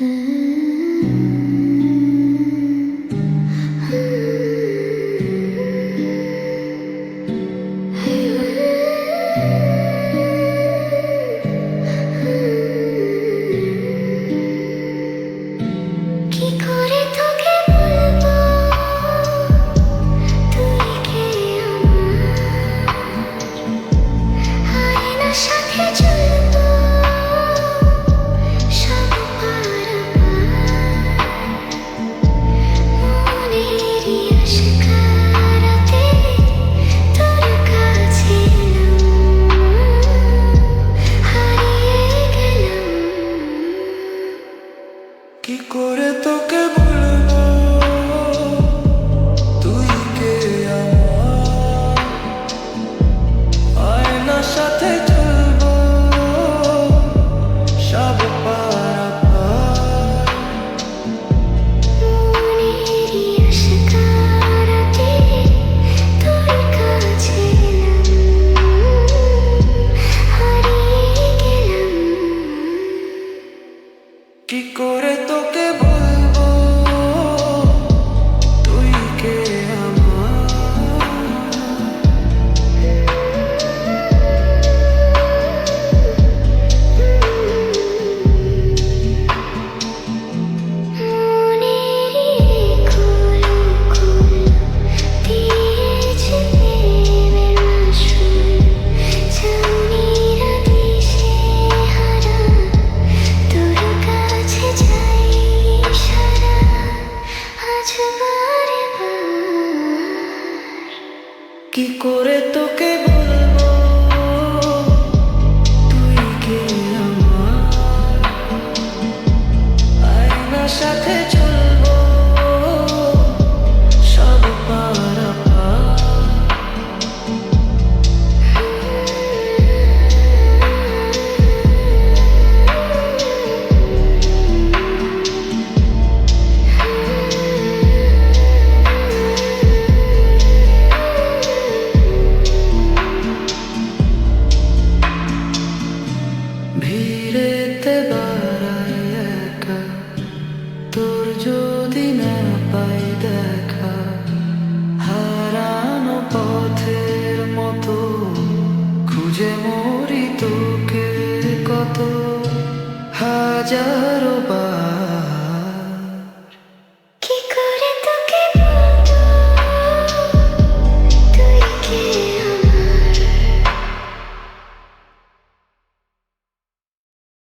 Mm-hmm. কি করে তোকে ভুল কি করে তোকে বল হাজারো বার।